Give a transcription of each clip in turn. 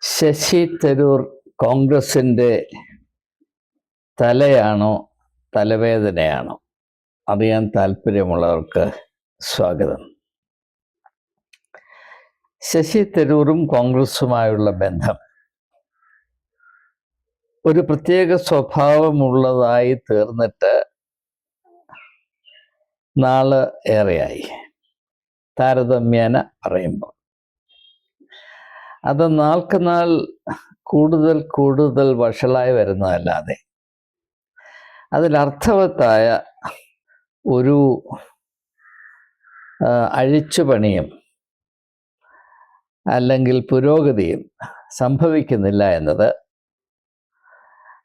ശശി തരൂർ കോൺഗ്രസിന്റെ തലയാണോ തലവേദനയാണോ? അറിയാൻ താല്പര്യമുള്ളവർക്ക് സ്വാഗതം. ശശി തരൂറും കോൺഗ്രസുമായുള്ള ബന്ധം. ഒരു പ്രത്യേക സ്വഭാവമുള്ളതായി തീർന്നിട്ട് നാൾ ഏറെയായി. താരതമ്യേന പറയുമ്പോൾ. അത് നാൾക്ക് നാൾ കൂടുതൽ കൂടുതൽ വഷളായി വരുന്നതല്ലാതെ. അതിലർത്ഥവത്തായ ഒരു അഴിച്ചുപണിയും അല്ലെങ്കിൽ പുരോഗതിയും സംഭവിക്കുന്നില്ല എന്നത്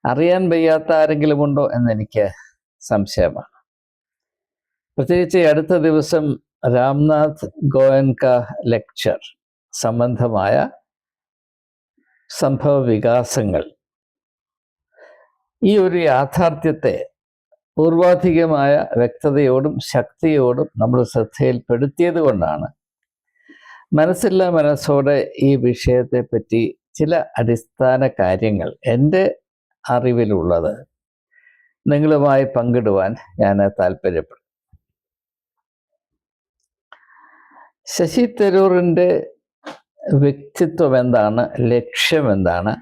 അറിയാൻ വയ്യാത്ത ആരെങ്കിലും ഉണ്ടോ എന്നെനിക്ക് സംശയമാണ്. പ്രത്യേകിച്ച് അടുത്ത ദിവസം രാംനാഥ് ഗോയൻക ലെക്ചർ സംബന്ധമായ സംഭവ വികാസങ്ങൾ ഈ ഒരു യാഥാർത്ഥ്യത്തെ പൂർവാധികമായ വ്യക്തതയോടും ശക്തിയോടും നമ്മൾ ശ്രദ്ധയിൽപ്പെടുത്തിയത് കൊണ്ടാണ്. മനസ്സില്ല മനസ്സോടെ ഈ വിഷയത്തെപ്പറ്റി ചില അടിസ്ഥാന കാര്യങ്ങൾ എന്റെ അറിവിലുള്ളത്. നിങ്ങളുമായി പങ്കിടുവാൻ ഞാൻ താല്പര്യപ്പെടും ശശി തരൂറിന്റെ വ്യക്തിത്വം എന്താണ് ലക്ഷ്യം എന്താണ്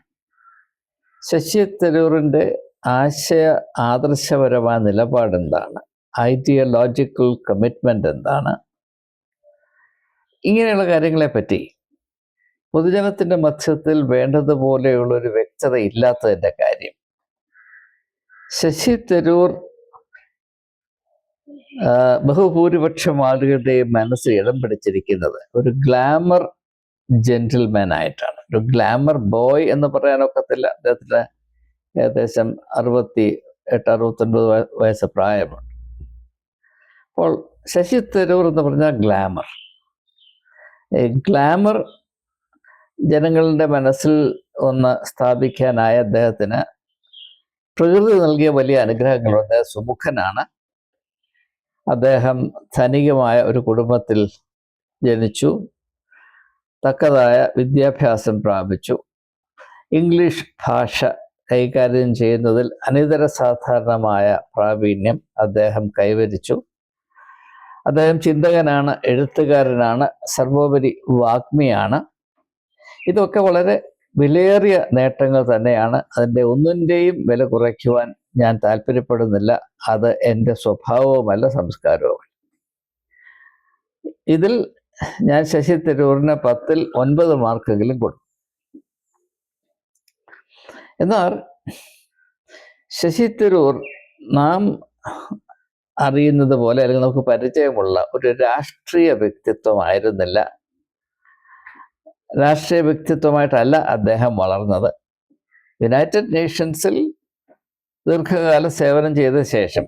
ശശി തരൂറിന്റെ ആശയ ആദർശപരമായ നിലപാടെന്താണ്? ഐഡിയോളജിക്കൽ കമ്മിറ്റ്മെന്റ് എന്താണ്? ഇങ്ങനെയുള്ള കാര്യങ്ങളെപ്പറ്റി പൊതുജനത്തിന്റെ മധ്യത്തിൽ വേണ്ടതുപോലെയുള്ളൊരു വ്യക്തത ഇല്ലാത്തതിന്റെ കാര്യം. ശശി തരൂർ ബഹുഭൂരിപക്ഷം ആളുകളുടെയും മനസ്സിൽ ഇടം പിടിച്ചിരിക്കുന്നത് ഒരു ഗ്ലാമർ ജെന്റിൽമാൻ ആയിട്ടാണ്. ഒരു ഗ്ലാമർ ബോയ് എന്ന് പറയാനൊക്കത്തില്ല അദ്ദേഹത്തിന് ഏകദേശം അറുപത്തി എട്ട് അറുപത്തൊൻപത് വയ- വയസ്സ് പ്രായമുണ്ട്. അപ്പോൾ ശശി തരൂർ എന്ന് പറഞ്ഞാൽ ഗ്ലാമർ. ഈ ഗ്ലാമർ ജനങ്ങളുടെ മനസ്സിൽ ഒന്ന് സ്ഥാപിക്കാനായ അദ്ദേഹത്തിന് പ്രകൃതി നൽകിയ വലിയ അനുഗ്രഹങ്ങളുണ്ട്. സുമുഖനാണ്. അദ്ദേഹം ധനികമായ ഒരു കുടുംബത്തിൽ ജനിച്ചു. തക്കതായ വിദ്യാഭ്യാസം പ്രാപിച്ചു. ഇംഗ്ലീഷ് ഭാഷ കൈകാര്യം ചെയ്യുന്നതിൽ അനിതര സാധാരണമായ പ്രാവീണ്യം അദ്ദേഹം കൈവരിച്ചു. അദ്ദേഹം ചിന്തകനാണ് എഴുത്തുകാരനാണ് സർവോപരി വാഗ്മിയാണ്. ഇതൊക്കെ വളരെ വിലയേറിയ നേട്ടങ്ങൾ തന്നെയാണ്. അതിന്റെ ഒന്നിന്റെയും വില കുറയ്ക്കുവാൻ ഞാൻ താല്പര്യപ്പെടുന്നില്ല. അത് എന്റെ സ്വഭാവവുമല്ല സംസ്കാരവുമല്ല. ഇതിൽ ഞാൻ ശശി തരൂറിന് പത്തിൽ ഒൻപത് മാർക്കെങ്കിലും കൊടുക്കും എന്നാൽ ശശി തരൂർ നാം അറിയുന്നത് പോലെ അല്ലെങ്കിൽ നമുക്ക് പരിചയമുള്ള ഒരു രാഷ്ട്രീയ വ്യക്തിത്വമായിരുന്നില്ല. രാഷ്ട്രീയ വ്യക്തിത്വമായിട്ടല്ല അദ്ദേഹം വളർന്നത്. യുണൈറ്റഡ് നേഷൻസിൽ ദീർഘകാല സേവനം ചെയ്ത ശേഷം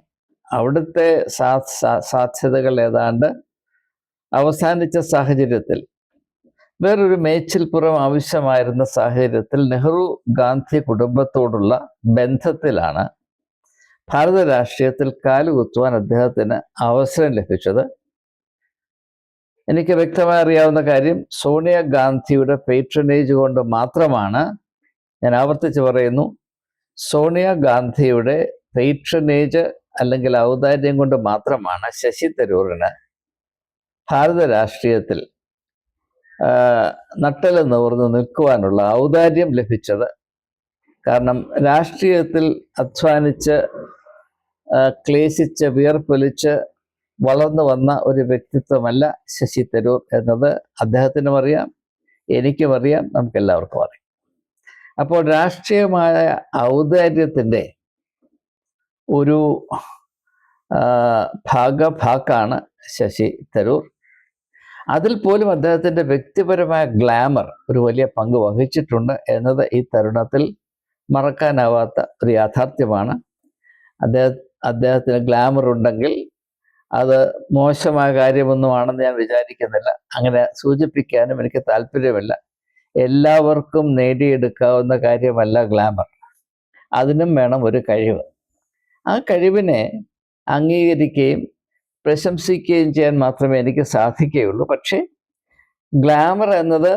അവിടുത്തെ സാധ്യതകൾ ഏതാണ്ട് അവസാനിച്ച സാഹചര്യത്തിൽ. വേറൊരു മേച്ചിൽപ്പുറം ആവശ്യമായിരുന്ന സാഹചര്യത്തിൽ നെഹ്റു ഗാന്ധി കുടുംബത്തോടുള്ള ബന്ധത്തിലാണ് ഭാരത രാഷ്ട്രീയത്തിൽ കാലുകുത്തുവാൻ അദ്ദേഹത്തിന് അവസരം ലഭിച്ചത്. എനിക്ക് വ്യക്തമായി അറിയാവുന്ന കാര്യം സോണിയ ഗാന്ധിയുടെ പേട്രണേജ് കൊണ്ട് മാത്രമാണ് ഞാൻ ആവർത്തിച്ച് പറയുന്നു സോണിയ ഗാന്ധിയുടെ പേട്രണേജ് അല്ലെങ്കിൽ ഔദാര്യം കൊണ്ട് മാത്രമാണ് ശശി തരൂറിന് ഭാരത രാഷ്ട്രീയത്തിൽ നട്ടല നിവർന്ന് നിൽക്കുവാനുള്ള ഔദാര്യം ലഭിച്ചത്. കാരണം രാഷ്ട്രീയത്തിൽ അധ്വാനിച്ച് ക്ലേശിച്ച് വിയർപ്പൊലിച്ച് വളർന്നു വന്ന ഒരു വ്യക്തിത്വമല്ല ശശി തരൂർ എന്നത്. അദ്ദേഹത്തിനും അറിയാം എനിക്കും അറിയാം നമുക്കെല്ലാവർക്കും അറിയാം. അപ്പോൾ രാഷ്ട്രീയമായ ഔദാര്യത്തിന്റെ ഒരു ഭാഗഭാക്കാണ് ശശി തരൂർ. അതിൽ പോലും അദ്ദേഹത്തിന്റെ വ്യക്തിപരമായ ഗ്ലാമർ ഒരു വലിയ പങ്ക് വഹിച്ചിട്ടുണ്ട് എന്നത് ഈ തരുണത്തിൽ മറക്കാനാവാത്ത ഒരു യാഥാർത്ഥ്യമാണ്. അദ്ദേഹം അദ്ദേഹത്തിന് ഗ്ലാമർ ഉണ്ടെങ്കിൽ അത് മോശമായ കാര്യമൊന്നുമാണെന്ന് ഞാൻ വിചാരിക്കുന്നില്ല. അങ്ങനെ സൂചിപ്പിക്കാനും എനിക്ക് താല്പര്യമില്ല. എല്ലാവർക്കും നേടിയെടുക്കാവുന്ന കാര്യമല്ല ഗ്ലാമർ. അതിനും വേണം ഒരു കഴിവ്. ആ കഴിവിനെ അംഗീകരിക്കുകയും പ്രശംസിക്കുകയും ചെയ്യാൻ മാത്രമേ എനിക്ക് സാധിക്കുകയുള്ളൂ. പക്ഷേ ഗ്ലാമർ എന്നത്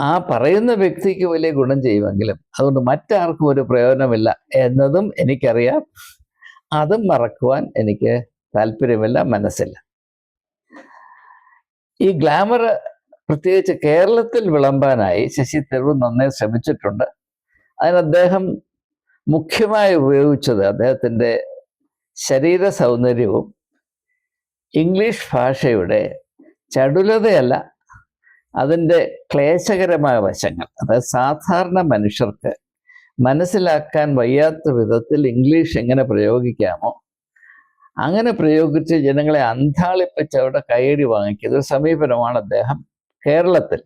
ആ പറയുന്ന വ്യക്തിക്ക് വലിയ ഗുണം ചെയ്യുമെങ്കിലും അതുകൊണ്ട് മറ്റാർക്കും ഒരു പ്രയോജനമില്ല എന്നതും എനിക്കറിയാം. അതും മറക്കുവാൻ എനിക്ക് താല്പര്യമില്ല മനസ്സില്ല. ഈ ഗ്ലാമർ പ്രത്യേകിച്ച് കേരളത്തിൽ വിളമ്പാനായി ശശി തരൂർ നന്നേ ശ്രമിച്ചിട്ടുണ്ട്. അതിന് അദ്ദേഹം മുഖ്യമായി ഉപയോഗിച്ചത് അദ്ദേഹത്തിന്റെ ശരീര സൗന്ദര്യവും ഇംഗ്ലീഷ് ഭാഷയുടെ ചടുലതയല്ല അതിന്റെ ക്ലേശകരമായ വശങ്ങൾ. അതായത് സാധാരണ മനുഷ്യർക്ക് മനസ്സിലാക്കാൻ വയ്യാത്ത വിധത്തിൽ ഇംഗ്ലീഷ് എങ്ങനെ പ്രയോഗിക്കാമോ അങ്ങനെ പ്രയോഗിച്ച് ജനങ്ങളെ അന്താളിപ്പിച്ച് അവിടെ കയ്യടി വാങ്ങിക്കുന്ന ഒരു സമീപനമാണ് അദ്ദേഹം കേരളത്തിൽ.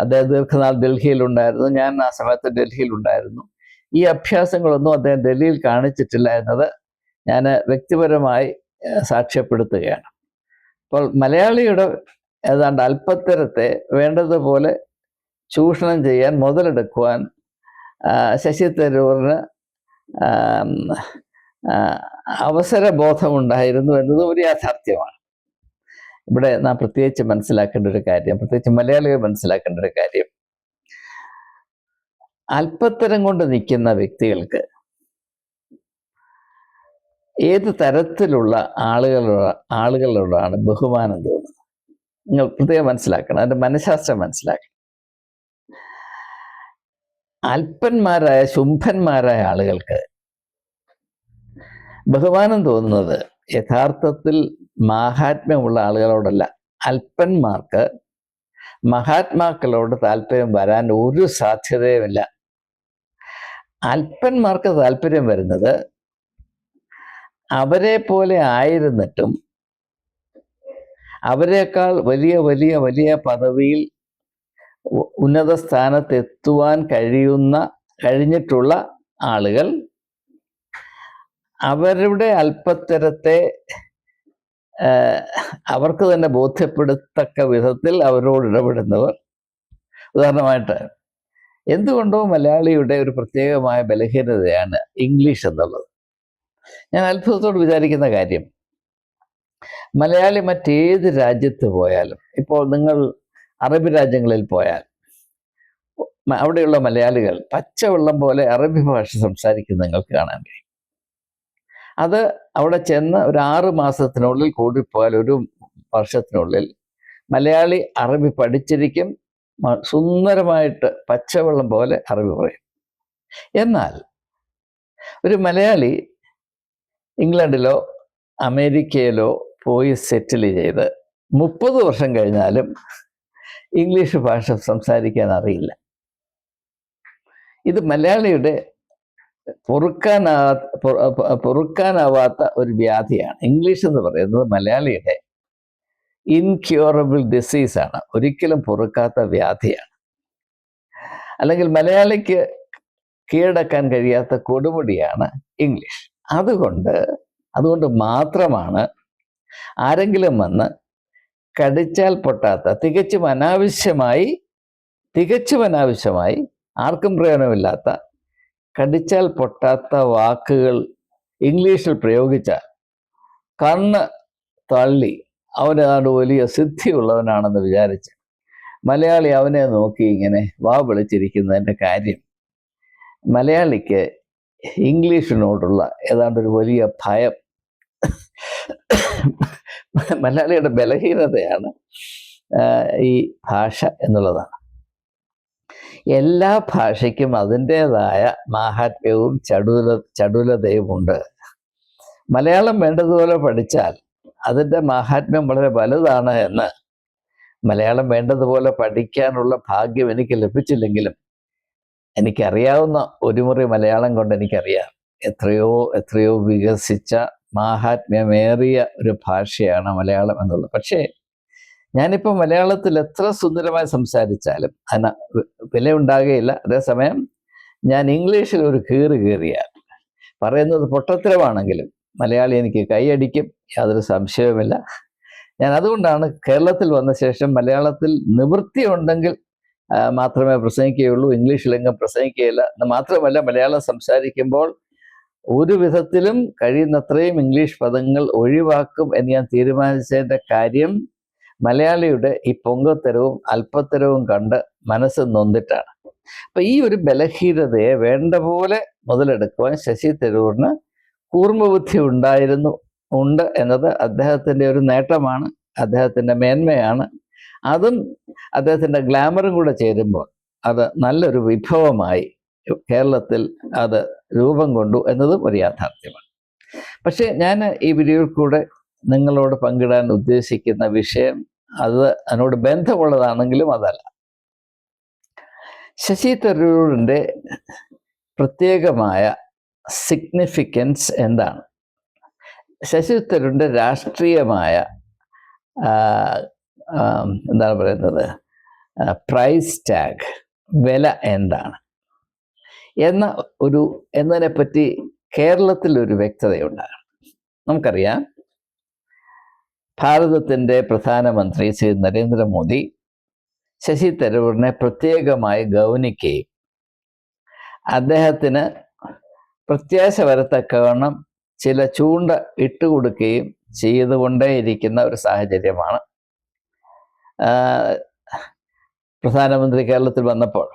അദ്ദേഹം ദീർഘനാൾ ഡൽഹിയിലുണ്ടായിരുന്നു ഞാൻ ആ സമയത്ത് ഡൽഹിയിലുണ്ടായിരുന്നു. ഈ അഭ്യാസങ്ങളൊന്നും അദ്ദേഹം ഡൽഹിയിൽ കാണിച്ചിട്ടില്ല എന്നത് ഞാൻ വ്യക്തിപരമായി സാക്ഷ്യപ്പെടുത്തുകയാണ്. അപ്പോൾ മലയാളിയുടെ ഏതാണ്ട് അല്പത്തരത്തെ വേണ്ടതുപോലെ ചൂഷണം ചെയ്യാൻ മുതലെടുക്കുവാൻ ശശി തരൂറിന് അവസരബോധമുണ്ടായിരുന്നു എന്നത് ഒരു യാഥാർത്ഥ്യമാണ്. ഇവിടെ നാം പ്രത്യേകിച്ച് മനസ്സിലാക്കേണ്ട ഒരു കാര്യം പ്രത്യേകിച്ച് മലയാളികൾ മനസ്സിലാക്കേണ്ട ഒരു കാര്യം. അല്പത്തരം കൊണ്ട് നിൽക്കുന്ന വ്യക്തികൾക്ക് ഏത് തരത്തിലുള്ള ആളുകളോട് ആളുകളോടാണ് ബഹുമാനം തോന്നുന്നത്? നിങ്ങൾ പ്രത്യേകം മനസ്സിലാക്കണം. അതിന്റെ മനഃശാസ്ത്രം മനസ്സിലാക്കണം. അല്പന്മാരായ ശുംഭന്മാരായ ആളുകൾക്ക് ബഹുമാനം തോന്നുന്നത് യഥാർത്ഥത്തിൽ മാഹാത്മ്യമുള്ള ആളുകളോടല്ല. അല്പന്മാർക്ക് മഹാത്മാക്കളോട് താല്പര്യം വരാൻ ഒരു സാധ്യതയുമില്ല. അല്പന്മാർക്ക് താല്പര്യം വരുന്നത് അവരെ പോലെ ആയിരുന്നിട്ടും അവരെക്കാൾ വലിയ വലിയ വലിയ പദവിയിൽ ഉന്നത സ്ഥാനത്തെത്തുവാൻ കഴിയുന്ന കഴിഞ്ഞിട്ടുള്ള ആളുകൾ അവരുടെ അല്പത്തരത്തെ അവർക്ക് തന്നെ ബോധ്യപ്പെടുത്തക്ക വിധത്തിൽ അവരോട് ഇടപെടുന്നവർ. ഉദാഹരണമായിട്ട് എന്തുകൊണ്ടോ മലയാളിയുടെ ഒരു പ്രത്യേകമായ ബലഹീനതയാണ് ഇംഗ്ലീഷ് എന്നുള്ളത്. ഞാൻ അത്ഭുതത്തോട് വിചാരിക്കുന്ന കാര്യം. മലയാളി മറ്റേത് രാജ്യത്ത് പോയാലും ഇപ്പോൾ നിങ്ങൾ അറബി രാജ്യങ്ങളിൽ പോയാൽ അവിടെയുള്ള മലയാളികൾ പച്ചവെള്ളം പോലെ അറബി ഭാഷ സംസാരിക്കുന്ന നിങ്ങൾക്ക് കാണാൻ കഴിയും. അത് അവിടെ ചെന്ന് ഒരു ആറ് മാസത്തിനുള്ളിൽ കൂടിപ്പോയാൽ ഒരു വർഷത്തിനുള്ളിൽ മലയാളി അറബി പഠിച്ചിരിക്കും സുന്ദരമായിട്ട് പച്ചവെള്ളം പോലെ അറബി പറയും. എന്നാൽ ഒരു മലയാളി ഇംഗ്ലണ്ടിലോ അമേരിക്കയിലോ പോയി സെറ്റിൽ ചെയ്ത് മുപ്പത് വർഷം കഴിഞ്ഞാലും ഇംഗ്ലീഷ് ഭാഷ സംസാരിക്കാൻ അറിയില്ല. ഇത് മലയാളിയുടെ പൊറുക്കാനാ പൊറുക്കാനാവാത്ത ഒരു വ്യാധിയാണ്. ഇംഗ്ലീഷ് എന്ന് പറയുന്നത് മലയാളിയുടെ ഇൻക്യൂറബിൾ ഡിസീസാണ് ഒരിക്കലും പൊറുക്കാത്ത വ്യാധിയാണ്. അല്ലെങ്കിൽ മലയാളിക്ക് കീഴടക്കാൻ കഴിയാത്ത കൊടുമുടിയാണ് ഇംഗ്ലീഷ്. അതുകൊണ്ട് അതുകൊണ്ട് മാത്രമാണ് ആരെങ്കിലും വന്ന് കടിച്ചാൽ പൊട്ടാത്ത തികച്ചും അനാവശ്യമായി തികച്ചും അനാവശ്യമായി ആർക്കും പ്രയോജനമില്ലാത്ത കടിച്ചാൽ പൊട്ടാത്ത വാക്കുകൾ ഇംഗ്ലീഷിൽ പ്രയോഗിച്ചാൽ കണ്ണ് തള്ളി അവനേതാണ്ട് വലിയ സിദ്ധിയുള്ളവനാണെന്ന് വിചാരിച്ച് മലയാളി അവനെ നോക്കി ഇങ്ങനെ വാ വിളിച്ചിരിക്കുന്നതിന്റെ കാര്യം മലയാളിക്ക് ഇംഗ്ലീഷിനോടുള്ള ഏതാണ്ട് ഒരു വലിയ ഭയം. മലയാളിയുടെ ബലഹീനതയാണ് ഈ ഭാഷ എന്നുള്ളതാണ്. എല്ലാ ഭാഷയ്ക്കും അതിന്റെതായ മാഹാത്മ്യവും ചടുല ചടുലതയും ഉണ്ട് മലയാളം വേണ്ടതുപോലെ പഠിച്ചാൽ അതിന്റെ മാഹാത്മ്യം വളരെ വലുതാണ് എന്ന് മലയാളം വേണ്ടതുപോലെ പഠിക്കാനുള്ള ഭാഗ്യം എനിക്ക് ലഭിച്ചില്ലെങ്കിലും എനിക്കറിയാവുന്ന ഒരു മുറി മലയാളം കൊണ്ട് എനിക്കറിയാം. എത്രയോ എത്രയോ വികസിച്ച മാഹാത്മ്യമേറിയ ഒരു ഭാഷയാണ് മലയാളം എന്നുള്ളത്. പക്ഷേ ഞാനിപ്പോൾ മലയാളത്തിൽ എത്ര സുന്ദരമായി സംസാരിച്ചാലും അതിന് വില ഉണ്ടാകുകയില്ല. അതേസമയം ഞാൻ ഇംഗ്ലീഷിൽ ഒരു കീറ് കീറിയാൽ പറയുന്നത് പൊട്ടത്തരമാണെങ്കിലും മലയാളി എനിക്ക് കൈയടിക്കും യാതൊരു സംശയവുമില്ല. ഞാൻ അതുകൊണ്ടാണ് കേരളത്തിൽ വന്ന ശേഷം മലയാളത്തിൽ നിവൃത്തി ഉണ്ടെങ്കിൽ മാത്രമേ പ്രസംഗിക്കുകയുള്ളൂ ഇംഗ്ലീഷിലെങ്ങും പ്രസംഗിക്കുകയില്ല. എന്ന് മാത്രമല്ല മലയാളം സംസാരിക്കുമ്പോൾ ഒരു വിധത്തിലും കഴിയുന്നത്രയും ഇംഗ്ലീഷ് പദങ്ങൾ ഒഴിവാക്കും എന്ന് ഞാൻ തീരുമാനിച്ചതിന്റെ കാര്യം മലയാളിയുടെ ഈ പൊങ്കത്തരവും അല്പത്തരവും കണ്ട് മനസ്സ് നൊന്നിട്ടാണ് അപ്പൊ ഈ ഒരു ബലഹീനതയെ വേണ്ട പോലെ മുതലെടുക്കുവാൻ ശശി തരൂറിന് കൂർമ്മബുദ്ധി ഉണ്ടായിരുന്നു ഉണ്ട് എന്നത് അദ്ദേഹത്തിന്റെ ഒരു നേട്ടമാണ് അദ്ദേഹത്തിന്റെ മേന്മയാണ്. അതും അദ്ദേഹത്തിന്റെ ഗ്ലാമറും കൂടെ ചേരുമ്പോൾ അത് നല്ലൊരു വിഭവമായി കേരളത്തിൽ അത് രൂപം കൊണ്ടു എന്നതും ഒരു യാഥാർത്ഥ്യമാണ്. പക്ഷേ ഞാൻ ഈ വീഡിയോയിൽ കൂടെ നിങ്ങളോട് പങ്കിടാൻ ഉദ്ദേശിക്കുന്ന വിഷയം അത് അതിനോട് ബന്ധമുള്ളതാണെങ്കിലും അതല്ല. ശശി തരൂരിന്റെ പ്രത്യേകമായ സിഗ്നിഫിക്കൻസ് എന്താണ്? ശശി തരൂരിന്റെ രാഷ്ട്രീയമായ എന്താണ് പറയുന്നത്? പ്രൈസ് ടാഗ് വില എന്താണ്? എന്ന ഒരു എന്നതിനെപ്പറ്റി കേരളത്തിൽ ഒരു വ്യക്തതയുണ്ടാകണം. നമുക്കറിയാം ഭാരതത്തിന്റെ പ്രധാനമന്ത്രി ശ്രീ നരേന്ദ്രമോദി ശശി തരൂരിനെ പ്രത്യേകമായി ഗൗനിക്കുകയും അദ്ദേഹത്തിന് പ്രത്യാശ വരത്തക്കവണ്ണം ചില ചൂണ്ട ഇട്ടുകൊടുക്കുകയും ചെയ്തുകൊണ്ടേയിരിക്കുന്ന ഒരു സാഹചര്യമാണ് പ്രധാനമന്ത്രി കേരളത്തിൽ വന്നപ്പോൾ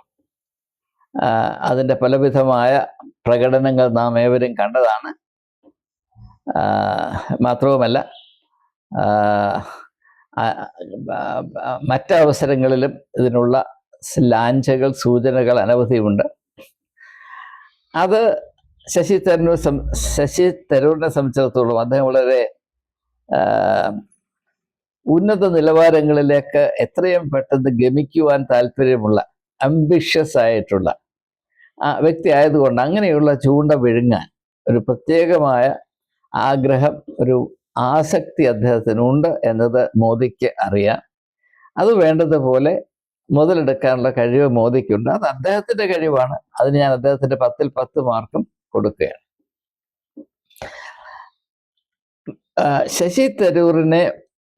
അതിന്റെ പലവിധമായ പ്രകടനങ്ങൾ നാം ഏവരും കണ്ടതാണ്. മാത്രവുമല്ല മറ്റവസരങ്ങളിലും ഇതിനുള്ള ലാഞ്ചകൾ സൂചനകൾ അനവധിയുണ്ട്. അത് ശശി തരൂർ ശശി തരൂരിനെ സംബന്ധിച്ചിടത്തോളം അദ്ദേഹം വളരെ ഉന്നത നിലവാരങ്ങളിലേക്ക് എത്രയും പെട്ടെന്ന് ഗമിക്കുവാൻ താല്പര്യമുള്ള അംബിഷ്യസ് ആയിട്ടുള്ള ആ വ്യക്തി ആയതുകൊണ്ട് അങ്ങനെയുള്ള ചൂണ്ട വിഴുങ്ങാൻ ഒരു പ്രത്യേകമായ ആഗ്രഹം ഒരു ആസക്തി അദ്ദേഹത്തിനുണ്ട് എന്നത് മോദിക്ക് അറിയാം. അത് വേണ്ടതുപോലെ മുതലെടുക്കാനുള്ള കഴിവ് മോദിക്കുണ്ട്. അത് അദ്ദേഹത്തിന്റെ കഴിവാണ്. അതിന് ഞാൻ അദ്ദേഹത്തിന്റെ പത്തിൽ പത്ത് മാർക്കും കൊടുക്കുകയാണ്. ശശി തരൂരിനെ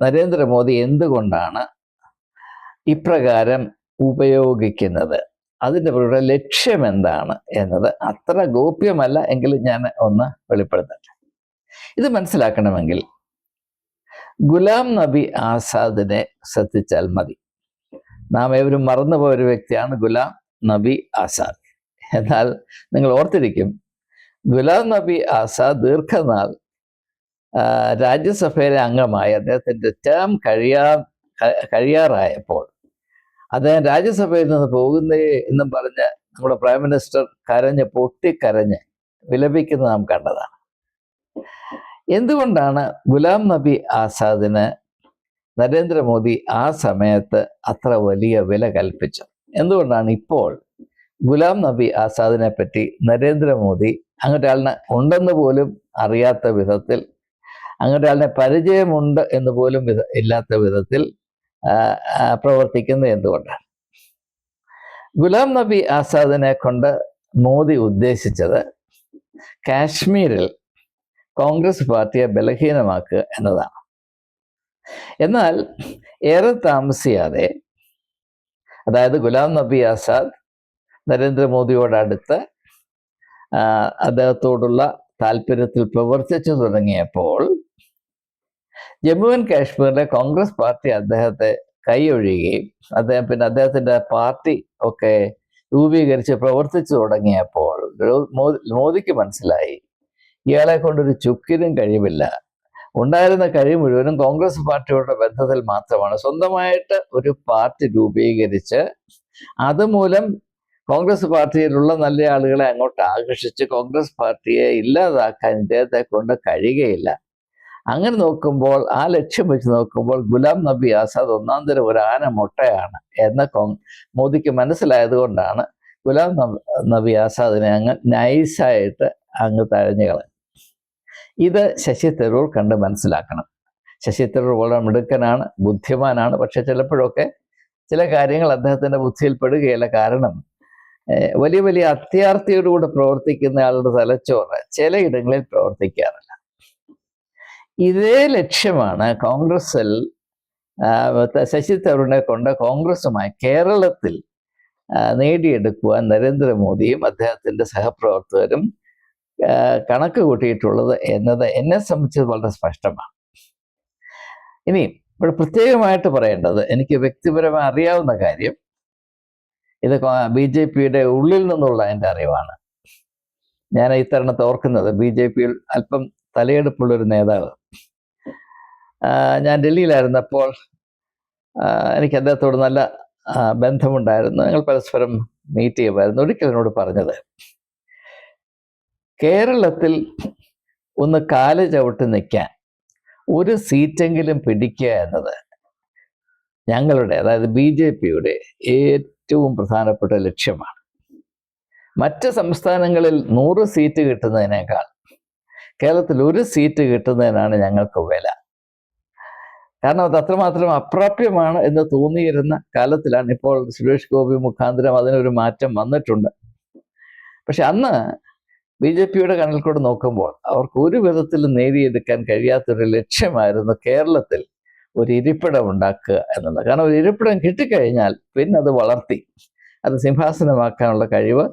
നരേന്ദ്രമോദി എന്തുകൊണ്ടാണ് ഇപ്രകാരം ഉപയോഗിക്കുന്നത്? അതിന്റെ പുറകെ ലക്ഷ്യം എന്താണ് എന്നത് അത്ര ഗോപ്യമല്ല എങ്കിലും ഞാൻ ഒന്ന് വെളിപ്പെടുത്തട്ടെ. ഇത് മനസ്സിലാക്കണമെങ്കിൽ ഗുലാം നബി ആസാദിനെ ശ്രദ്ധിച്ചാൽ മതി. നാം ഏവരും മറന്നുപോയ ഒരു വ്യക്തിയാണ് ഗുലാം നബി ആസാദ്. എന്നാൽ നിങ്ങൾ ഓർത്തിരിക്കും ഗുലാം നബി ആസാദ് ദീർഘനാൾ രാജ്യസഭയിലെ അംഗമായി അദ്ദേഹത്തിന്റെ ടേം കഴിയാ കഴിയാറായപ്പോൾ അദ്ദേഹം രാജ്യസഭയിൽ നിന്ന് പോകുന്നേ എന്നും പറഞ്ഞ് നമ്മുടെ പ്രൈം മിനിസ്റ്റർ കരഞ്ഞ് പൊട്ടിക്കരഞ്ഞ് വിലപിക്കുന്നത് നാം കണ്ടതാണ്. എന്തുകൊണ്ടാണ് ഗുലാം നബി ആസാദിന് നരേന്ദ്രമോദി ആ സമയത്ത് അത്ര വലിയ വില കൽപ്പിച്ചത്? എന്തുകൊണ്ടാണ് ഇപ്പോൾ ഗുലാം നബി ആസാദിനെ പറ്റി നരേന്ദ്രമോദി അങ്ങോട്ടാളിനെ ഉണ്ടെന്ന് പോലും അറിയാത്ത വിധത്തിൽ അങ്ങോട്ടാളിനെ പരിചയമുണ്ട് എന്ന് പോലും വിധ ഇല്ലാത്ത വിധത്തിൽ പ്രവർത്തിക്കുന്നത് എന്തുകൊണ്ടാണ്? ഗുലാം നബി ആസാദിനെ കൊണ്ട് മോദി ഉദ്ദേശിച്ചത് കാശ്മീരിൽ കോൺഗ്രസ് പാർട്ടിയെ ബലഹീനമാക്കുക എന്നതാണ്. എന്നാൽ ഏറെ താമസിയാതെ അതായത് ഗുലാം നബി ആസാദ് നരേന്ദ്രമോദിയോടടുത്ത് അടുത്ത് അദ്ദേഹത്തോടുള്ള താല്പര്യത്തിൽ പ്രവർത്തിച്ചു തുടങ്ങിയപ്പോൾ ജമ്മു ആൻഡ് കാശ്മീരിലെ കോൺഗ്രസ് പാർട്ടി അദ്ദേഹത്തെ കൈയൊഴിയുകയും അദ്ദേഹം പിന്നെ അദ്ദേഹത്തിന്റെ പാർട്ടി ഒക്കെ രൂപീകരിച്ച് പ്രവർത്തിച്ചു തുടങ്ങിയപ്പോൾ മോദിക്ക് മനസ്സിലായി. ഇയാളെ കൊണ്ടൊരു ചുക്കിനും കഴിവില്ല. ഉണ്ടായിരുന്ന കഴിവ് മുഴുവനും കോൺഗ്രസ് പാർട്ടിയുടെ ബന്ധത്തിൽ മാത്രമാണ്. സ്വന്തമായിട്ട് ഒരു പാർട്ടി രൂപീകരിച്ച് അതുമൂലം കോൺഗ്രസ് പാർട്ടിയിലുള്ള നല്ല ആളുകളെ അങ്ങോട്ട് ആകർഷിച്ച് കോൺഗ്രസ് പാർട്ടിയെ ഇല്ലാതാക്കാൻ ഇദ്ദേഹത്തെ കൊണ്ട് കഴിയുകയില്ല. അങ്ങനെ നോക്കുമ്പോൾ ആ ലക്ഷ്യം വെച്ച് നോക്കുമ്പോൾ ഗുലാം നബി ആസാദ് ഒന്നാം തരം ഒരു ആന മുട്ടയാണ് എന്ന മോദിക്ക് മനസ്സിലായത് കൊണ്ടാണ് ഗുലാം നബി ആസാദിനെ അങ്ങ് നൈസായിട്ട് അങ്ങ് തഴഞ്ഞു കളഞ്ഞു ഇത് ശശി തരൂർ കണ്ട് മനസ്സിലാക്കണം. ശശി തരൂർ വളരെ മിടുക്കനാണ് ബുദ്ധിമാനാണ്. പക്ഷെ ചിലപ്പോഴൊക്കെ ചില കാര്യങ്ങൾ അദ്ദേഹത്തിന്റെ ബുദ്ധിയിൽപ്പെടുകയില്ല കാരണം വലിയ വലിയ അത്യാർത്ഥിയോടുകൂടെ പ്രവർത്തിക്കുന്ന ആളുടെ തലച്ചോറ് ചിലയിടങ്ങളിൽ പ്രവർത്തിക്കാറില്ല. ഇതേ ലക്ഷ്യമാണ് കോൺഗ്രസിൽ ശശി തരൂരിനെ കൊണ്ട് കോൺഗ്രസുമായി കേരളത്തിൽ നേടിയെടുക്കുവാൻ നരേന്ദ്രമോദിയും അദ്ദേഹത്തിന്റെ സഹപ്രവർത്തകരും കണക്ക് കൂട്ടിയിട്ടുള്ളത് എന്നത് എന്നെ സംബന്ധിച്ച് വളരെ സ്പഷ്ടമാണ്. ഇനി ഇവിടെ പ്രത്യേകമായിട്ട് പറയേണ്ടത് എനിക്ക് വ്യക്തിപരമായി അറിയാവുന്ന കാര്യം ഇത് ബി ജെ പിയുടെ ഉള്ളിൽ നിന്നുള്ള എന്റെ അറിവാണ്. ഞാൻ ഇത്തരണത്തെ ഓർക്കുന്നത്. ബി ജെ പിയിൽ അല്പം തലയെടുപ്പുള്ളൊരു നേതാവ്. ഞാൻ ഡൽഹിയിലായിരുന്നപ്പോൾ എനിക്ക് അദ്ദേഹത്തോട് നല്ല ബന്ധമുണ്ടായിരുന്നു. ഞങ്ങൾ പരസ്പരം മീറ്റ് ചെയ്യുമായിരുന്നു. ഒരിക്കൽ എന്നോട് പറഞ്ഞത് കേരളത്തിൽ ഒന്ന് കാൽ ചവിട്ടി നിൽക്കാൻ ഒരു സീറ്റെങ്കിലും പിടിക്കുക എന്നത് ഞങ്ങളുടെ അതായത് ബി ജെ പിയുടെ ഏറ്റവും പ്രധാനപ്പെട്ട ലക്ഷ്യമാണ്. മറ്റ് സംസ്ഥാനങ്ങളിൽ നൂറ് സീറ്റ് കിട്ടുന്നതിനേക്കാൾ കേരളത്തിൽ ഒരു സീറ്റ് കിട്ടുന്നതിനാണ് ഞങ്ങൾക്ക് വില. കാരണം അത് അത്രമാത്രം അപ്രാപ്യമാണ് എന്ന് തോന്നിയിരുന്ന കാലത്തിലാണ് ഇപ്പോൾ സുരേഷ് ഗോപി മുഖാന്തരം അതിനൊരു മാറ്റം വന്നിട്ടുണ്ട്. പക്ഷെ അന്ന് ബി ജെ പിയുടെ കണ്ണിൽ കൂടെ നോക്കുമ്പോൾ അവർക്ക് ഒരു വിധത്തിൽ നേടിയെടുക്കാൻ കഴിയാത്തൊരു ലക്ഷ്യമായിരുന്നു കേരളത്തിൽ ഒരു ഇരിപ്പിടം ഉണ്ടാക്കുക എന്നുള്ളത്. കാരണം ഒരു ഇരിപ്പിടം കിട്ടിക്കഴിഞ്ഞാൽ പിന്നെ അത് വളർത്തി അത് സിംഹാസനമാക്കാനുള്ള കഴിവ്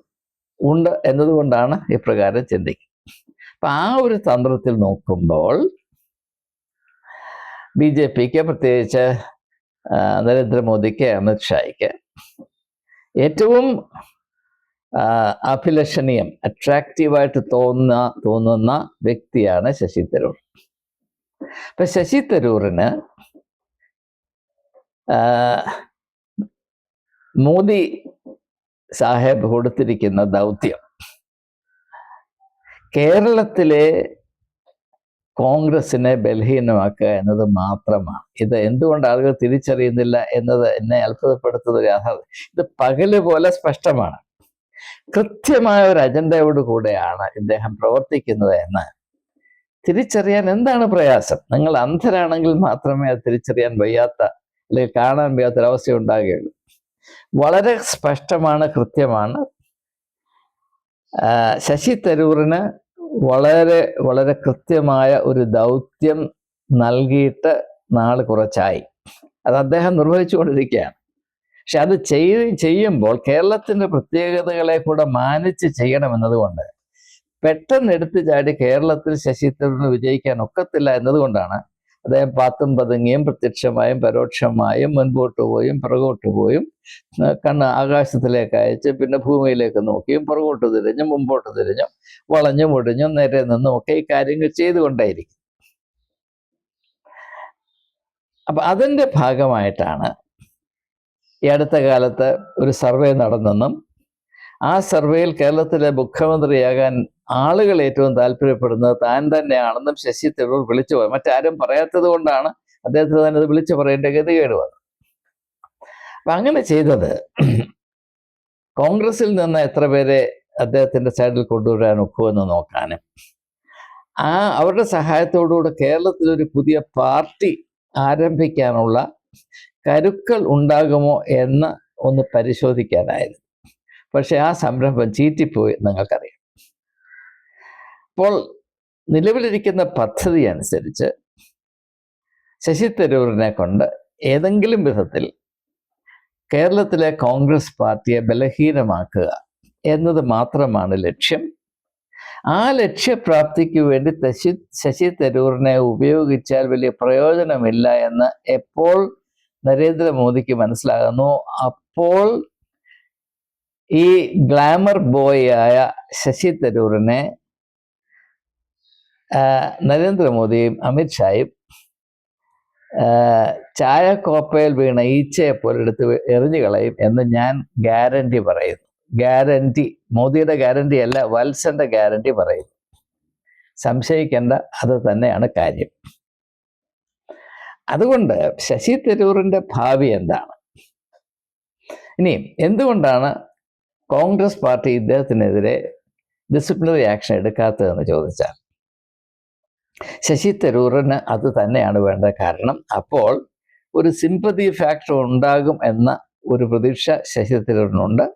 ഉണ്ട് എന്നതുകൊണ്ടാണ് ഇപ്രകാരം ചിന്തിക്കുന്നത്. അപ്പം ആ ഒരു തന്ത്രത്തിൽ നോക്കുമ്പോൾ ബി ജെ പിക്ക് പ്രത്യേകിച്ച് നരേന്ദ്രമോദിക്ക് അമിത്ഷായ്ക്ക് ഏറ്റവും അഭിലഷണീയം അട്രാക്റ്റീവായിട്ട് തോന്നുന്ന തോന്നുന്ന വ്യക്തിയാണ് ശശി തരൂർ. അപ്പൊ ശശി തരൂറിന് മോദി സാഹേബ് കൊടുത്തിരിക്കുന്ന ദൗത്യം കേരളത്തിലെ കോൺഗ്രസിനെ ബലഹീനമാക്കുക എന്നത് മാത്രമാണ്. ഇത് എന്തുകൊണ്ട് ആളുകൾ തിരിച്ചറിയുന്നില്ല എന്നത് എന്നെ അത്ഭുതപ്പെടുത്തുന്ന യാഥാർത്ഥ്യം ഇത് പകൽ പോലെ സ്പഷ്ടമാണ്. കൃത്യമായ ഒരു അജണ്ടയോട് കൂടെയാണ് ഇദ്ദേഹം പ്രവർത്തിക്കുന്നത് എന്ന്. തിരിച്ചറിയാൻ എന്താണ് പ്രയാസം? നിങ്ങൾ അന്ധരാണെങ്കിൽ മാത്രമേ അത് തിരിച്ചറിയാൻ വയ്യാത്ത അല്ലെങ്കിൽ കാണാൻ വയ്യാത്തൊരവസ്ഥ ഉണ്ടാകുകയുള്ളൂ. വളരെ സ്പഷ്ടമാണ് കൃത്യമാണ്. ശശി തരൂറിന് വളരെ വളരെ കൃത്യമായ ഒരു ദൗത്യം നൽകിയിട്ട് നാൾ കുറച്ചായി. അത് അദ്ദേഹം നിർവഹിച്ചുകൊണ്ടിരിക്കുകയാണ്. പക്ഷെ അത് ചെയ്ത് ചെയ്യുമ്പോൾ കേരളത്തിന്റെ പ്രത്യേകതകളെ കൂടെ മാനിച്ച് ചെയ്യണമെന്നതുകൊണ്ട് പെട്ടെന്ന് എടുത്തു ചാടി കേരളത്തിൽ ശശി തരൂരിന് വിജയിക്കാൻ ഒക്കത്തില്ല എന്നതുകൊണ്ടാണ് അദ്ദേഹം പാത്തും പതുങ്ങിയും പ്രത്യക്ഷമായും പരോക്ഷമായും മുൻപോട്ട് പോയും പുറകോട്ട് പോയും. കണ്ണ് ആകാശത്തിലേക്ക് അയച്ച് പിന്നെ ഭൂമിയിലേക്ക് നോക്കിയും പുറകോട്ട് തിരിഞ്ഞും മുമ്പോട്ട് തിരിഞ്ഞും വളഞ്ഞും ഒടിഞ്ഞും നേരെ നിന്നും ഒക്കെ ഈ കാര്യങ്ങൾ ചെയ്തുകൊണ്ടേയിരിക്കും. അപ്പൊ അതിന്റെ ഭാഗമായിട്ടാണ് ഈ അടുത്ത കാലത്ത് ഒരു സർവേ നടന്നെന്നും ആ സർവേയിൽ കേരളത്തിലെ മുഖ്യമന്ത്രിയാകാൻ ആളുകൾ ഏറ്റവും താല്പര്യപ്പെടുന്നത് താൻ തന്നെയാണെന്നും ശശി തരൂർ വിളിച്ചു പോയി മറ്റാരും പറയാത്തത് കൊണ്ടാണ് അദ്ദേഹത്തിന് തന്നെ അത് വിളിച്ചു പറയേണ്ട ഗതികേട് വന്നത്. അപ്പൊ അങ്ങനെ ചെയ്തത് കോൺഗ്രസിൽ നിന്ന് എത്ര പേരെ അദ്ദേഹത്തിന്റെ സൈഡിൽ കൊണ്ടുവരാൻ ഒക്കുമെന്ന് നോക്കാനും ആ അവരുടെ സഹായത്തോടുകൂടെ കേരളത്തിൽ ഒരു പുതിയ പാർട്ടി ആരംഭിക്കാനുള്ള കരുക്കൾ ഉണ്ടാകുമോ എന്ന് ഒന്ന് പരിശോധിക്കാനായിരുന്നു. പക്ഷെ ആ സംരംഭം ചീറ്റിപ്പോയി നിങ്ങൾക്കറിയാം. അപ്പോൾ നിലവിലിരിക്കുന്ന പദ്ധതി അനുസരിച്ച് ശശി തരൂരിനെ കൊണ്ട് ഏതെങ്കിലും വിധത്തിൽ കേരളത്തിലെ കോൺഗ്രസ് പാർട്ടിയെ ബലഹീനമാക്കുക എന്നത് മാത്രമാണ് ലക്ഷ്യം. ആ ലക്ഷ്യപ്രാപ്തിക്ക് വേണ്ടി ശശി ശശി തരൂരിനെ ഉപയോഗിച്ചാൽ വലിയ പ്രയോജനമില്ല എന്ന് എപ്പോൾ നരേന്ദ്രമോദിക്ക് മനസ്സിലാകുന്നു? അപ്പോൾ ഈ ഗ്ലാമർ ബോയ് ആയ ശശി തരൂരിനെ ആ, നരേന്ദ്രമോദിയും അമിത്ഷായും ചായക്കോപ്പയിൽ വീണ ഈച്ചയെ പോലെ എടുത്ത് എറിഞ്ഞു കളയും എന്ന് ഞാൻ ഗ്യാരണ്ടി പറയുന്നു. ഗ്യാരണ്ടി മോദിയുടെ ഗ്യാരണ്ടി അല്ല വത്സന്റെ ഗ്യാരണ്ടി പറയുന്നു. സംശയിക്കേണ്ട അത് തന്നെയാണ് കാര്യം. അതുകൊണ്ട് ശശി തരൂറിന്റെ ഭാവി എന്താണ്? ഇനി എന്തുകൊണ്ടാണ് കോൺഗ്രസ് പാർട്ടി ഇദ്ദേഹത്തിനെതിരെ ഡിസിപ്ലിനറി ആക്ഷൻ എടുക്കാത്തതെന്ന് ചോദിച്ചാൽ ശശി തരൂറിന് അത് തന്നെയാണ് വേണ്ടത്. കാരണം അപ്പോൾ ഒരു സിമ്പതി ഫാക്ടർ ഉണ്ടാകും എന്ന ഒരു പ്രതീക്ഷ ശശി തരൂരിനുണ്ട്.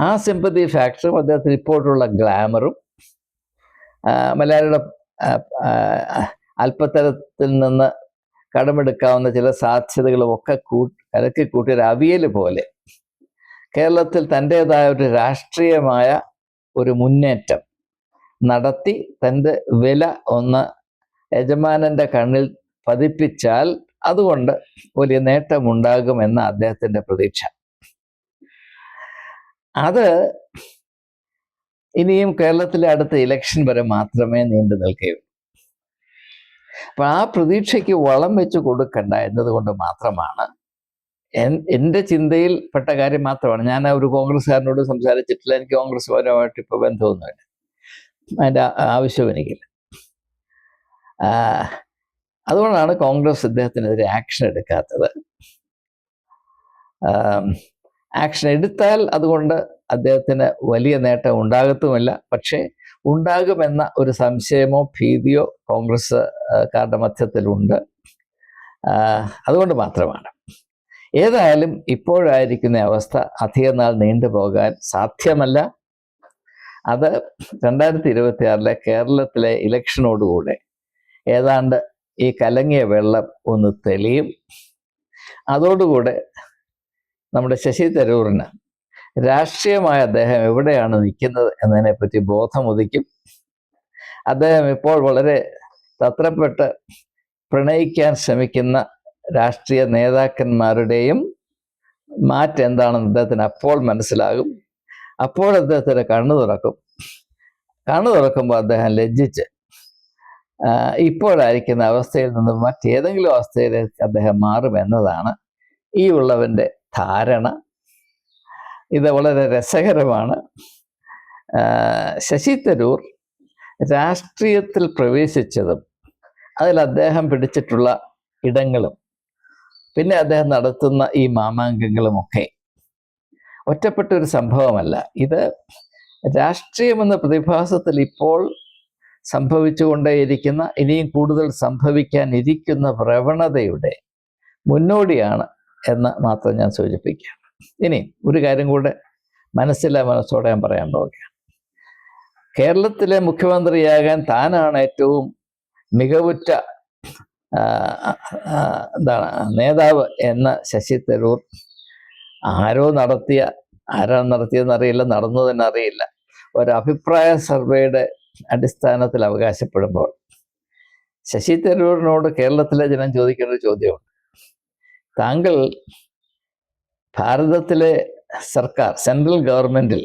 ആ സിമ്പതി ഫാക്ടറും അദ്ദേഹത്തിന് ഇപ്പോഴുള്ള ഗ്ലാമറും മലയാളിയുടെ അല്പത്തരത്തിൽ നിന്ന് കടമെടുക്കാവുന്ന ചില സാധ്യതകളും ഒക്കെ കൂ കലക്കി കൂട്ടിയൊരു അവിയൽ പോലെ കേരളത്തിൽ തന്റെതായ ഒരു രാഷ്ട്രീയമായ ഒരു മുന്നേറ്റം. നടത്തി തന്റെ വില ഒന്ന് യജമാനന്റെ കണ്ണിൽ പതിപ്പിച്ചാൽ അതുകൊണ്ട് വലിയ നേട്ടമുണ്ടാകുമെന്ന അദ്ദേഹത്തിന്റെ പ്രതീക്ഷ. അത് ഇനിയും കേരളത്തിലെ അടുത്ത ഇലക്ഷൻ വരെ മാത്രമേ നീണ്ടു നിൽക്കുകയുള്ളൂ. അപ്പൊ ആ പ്രതീക്ഷയ്ക്ക് വളം വെച്ച് കൊടുക്കണ്ട എന്നതുകൊണ്ട് മാത്രമാണ്. എൻ- എന്റെ ചിന്തയിൽ പെട്ട കാര്യം മാത്രമാണ്. ഞാൻ ഒരു കോൺഗ്രസ്സുകാരനോട് സംസാരിച്ചിട്ടില്ല. എനിക്ക് കോൺഗ്രസ് പരമായിട്ട് ഇപ്പൊ ബന്ധമൊന്നുമില്ല. അതിന്റെ ആവശ്യം എനിക്കില്ല. അതുകൊണ്ടാണ് കോൺഗ്രസ് ഇദ്ദേഹത്തിനെതിരെ ആക്ഷൻ എടുക്കാത്തത്. ആക്ഷൻ എടുത്താൽ അതുകൊണ്ട് അദ്ദേഹത്തിന് വലിയ നേട്ടം ഉണ്ടാകത്തുമില്ല. പക്ഷേ ഉണ്ടാകുമെന്ന ഒരു സംശയമോ ഭീതിയോ കോൺഗ്രസ് ആ, കാരുടെ മധ്യത്തിലുണ്ട്. അതുകൊണ്ട് മാത്രമാണ്. ഏതായാലും ഇപ്പോഴായിരിക്കുന്ന അവസ്ഥ അധികം നാൾ നീണ്ടുപോകാൻ സാധ്യമല്ല. അത് രണ്ടായിരത്തി ഇരുപത്തി ആറിലെ കേരളത്തിലെ ഇലക്ഷനോടുകൂടെ ഏതാണ്ട് ഈ കലങ്ങിയ വെള്ളം ഒന്ന് തെളിയും. അതോടുകൂടെ നമ്മുടെ ശശി തരൂറിന് രാഷ്ട്രീയമായ അദ്ദേഹം എവിടെയാണ് നിൽക്കുന്നത് എന്നതിനെപ്പറ്റി ബോധമുദിക്കും അദ്ദേഹം ഇപ്പോൾ വളരെ തത്രപ്പെട്ട് പ്രണയിക്കാൻ ശ്രമിക്കുന്ന രാഷ്ട്രീയ നേതാക്കന്മാരുടെയും മാറ്റം എന്താണെന്ന് അദ്ദേഹത്തിന് അപ്പോൾ മനസ്സിലാകും. അപ്പോൾ അദ്ദേഹത്തിന്റെ കണ്ണു തുറക്കും. കണ്ണു തുറക്കുമ്പോൾ അദ്ദേഹം ലജ്ജിച്ച്. ഇപ്പോഴായിരിക്കുന്ന അവസ്ഥയിൽ നിന്ന് മറ്റേതെങ്കിലും അവസ്ഥയിലേക്ക് അദ്ദേഹം മാറും മാറുമെന്നതാണ് ഈ ഉള്ളവന്റെ ധാരണ. ഇത് വളരെ രസകരമാണ്. ശശി തരൂർ രാഷ്ട്രീയത്തിൽ പ്രവേശിച്ചതും അതിൽ അദ്ദേഹം പിടിച്ചിട്ടുള്ള ഇടങ്ങളും പിന്നെ അദ്ദേഹം നടത്തുന്ന ഈ മാമാങ്കങ്ങളുമൊക്കെ ഒറ്റപ്പെട്ട ഒരു സംഭവമല്ല. ഇത് രാഷ്ട്രീയമെന്ന പ്രതിഭാസത്തിൽ ഇപ്പോൾ സംഭവിച്ചുകൊണ്ടേയിരിക്കുന്ന ഇനിയും കൂടുതൽ സംഭവിക്കാനിരിക്കുന്ന പ്രവണതയുടെ മുന്നോടിയാണ് എന്ന് മാത്രം ഞാൻ സൂചിപ്പിക്കുകയാണ്. ഇനി ഒരു കാര്യം കൂടെ മനസ്സിലെ മനസ്സോടെ ഞാൻ പറയാൻ പോവുകയാണ്. കേരളത്തിലെ മുഖ്യമന്ത്രിയാകാൻ താനാണ് ഏറ്റവും മികവുറ്റ എന്താണ് നേതാവ് എന്ന ശശി തരൂർ ആരോ നടത്തിയ ആരാണ് നടത്തിയതെന്ന് അറിയില്ല നടന്നു തന്നെ അറിയില്ല. ഒരഭിപ്രായ സർവേയുടെ അടിസ്ഥാനത്തിൽ അവകാശപ്പെടുമ്പോൾ ശശി തരൂരിനോട് കേരളത്തിലെ ജനം ചോദിക്കേണ്ട ഒരു ചോദ്യമുണ്ട്. താങ്കൾ ഭാരതത്തിലെ സർക്കാർ സെൻട്രൽ ഗവൺമെന്റിൽ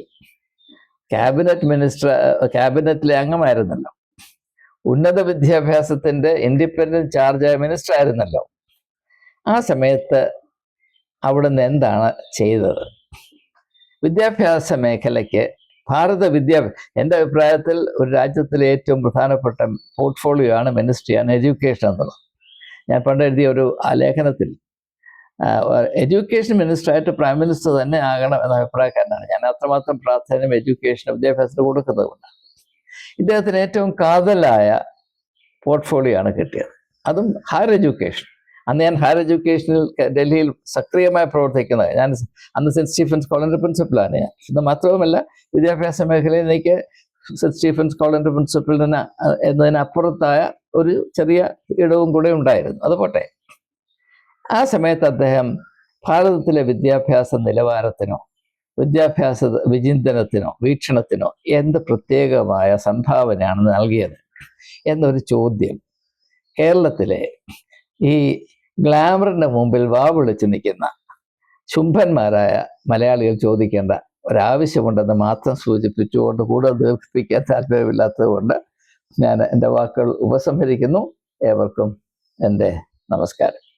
ക്യാബിനറ്റ് മിനിസ്റ്റർ ക്യാബിനറ്റിലെ അംഗമായിരുന്നല്ലോ. ഉന്നത വിദ്യാഭ്യാസത്തിന്റെ ഇൻഡിപെൻഡന്റ് ചാർജായ മിനിസ്റ്റർ ആയിരുന്നല്ലോ ആ സമയത്ത് അവിടുന്ന് എന്താണ് ചെയ്തത്? വിദ്യാഭ്യാസ മേഖലയ്ക്ക് ഭാരത വിദ്യാ എന്റെ അഭിപ്രായത്തിൽ ഒരു രാജ്യത്തിലെ ഏറ്റവും പ്രധാനപ്പെട്ട പോർട്ട്ഫോളിയോ ആണ് മിനിസ്ട്രി മിനിസ്ട്രിയാണ് എഡ്യൂക്കേഷൻ എന്നുള്ളത്. ഞാൻ പണ്ട് എഴുതിയ ഒരു ആലേഖനത്തിൽ ലേഖനത്തിൽ എഡ്യൂക്കേഷൻ മിനിസ്റ്ററായിട്ട് പ്രൈം മിനിസ്റ്റർ തന്നെ ആകണം എന്ന അഭിപ്രായക്കാരനാണ്. ഞാൻ അത്രമാത്രം പ്രാധാന്യം എഡ്യൂക്കേഷൻ വിദ്യാഭ്യാസത്തിന് കൊടുക്കുന്നത് കൊണ്ടാണ്. ഇദ്ദേഹത്തിന് ഏറ്റവും കാതലായ പോർട്ട്ഫോളിയോ ആണ് കിട്ടിയത്. അതും ഹയർ എഡ്യൂക്കേഷൻ അന്ന് ഞാൻ ഹയർ എഡ്യൂക്കേഷനിൽ ഡൽഹിയിൽ സക്രിയമായി പ്രവർത്തിക്കുന്നത്. ഞാൻ അന്ന് സെന്റ് സ്റ്റീഫൻസ് കോളേജിന്റെ പ്രിൻസിപ്പലാണ് ഞാൻ. ഇത് മാത്രവുമല്ല വിദ്യാഭ്യാസ മേഖലയിൽ എനിക്ക് സെന്റ് സ്റ്റീഫൻസ് കോളേജിന്റെ പ്രിൻസിപ്പലിന് എന്നതിനപ്പുറത്തായ ഒരു ചെറിയ ഇടവും കൂടെ ഉണ്ടായിരുന്നു. അത് പോട്ടെ. ആ സമയത്ത് അദ്ദേഹം ഭാരതത്തിലെ വിദ്യാഭ്യാസ നിലവാരത്തിനോ വിദ്യാഭ്യാസ വിചിന്തനത്തിനോ വീക്ഷണത്തിനോ എന്ത് പ്രത്യേകമായ സംഭാവനയാണ് നൽകിയത് എന്നൊരു ചോദ്യം കേരളത്തിലെ ഈ ഗ്ലാമറിന്റെ മുമ്പിൽ വാ നിൽക്കുന്ന ശുംഭന്മാരായ മലയാളികൾ ചോദിക്കേണ്ട ഒരാവശ്യമുണ്ടെന്ന് മാത്രം സൂചിപ്പിച്ചുകൊണ്ട് കൂടുതൽ ദീർഘിപ്പിക്കാൻ താല്പര്യമില്ലാത്തത് കൊണ്ട് ഞാൻ എന്റെ വാക്കുകൾ ഉപസംഹരിക്കുന്നു. ഏവർക്കും എന്റെ നമസ്കാരം.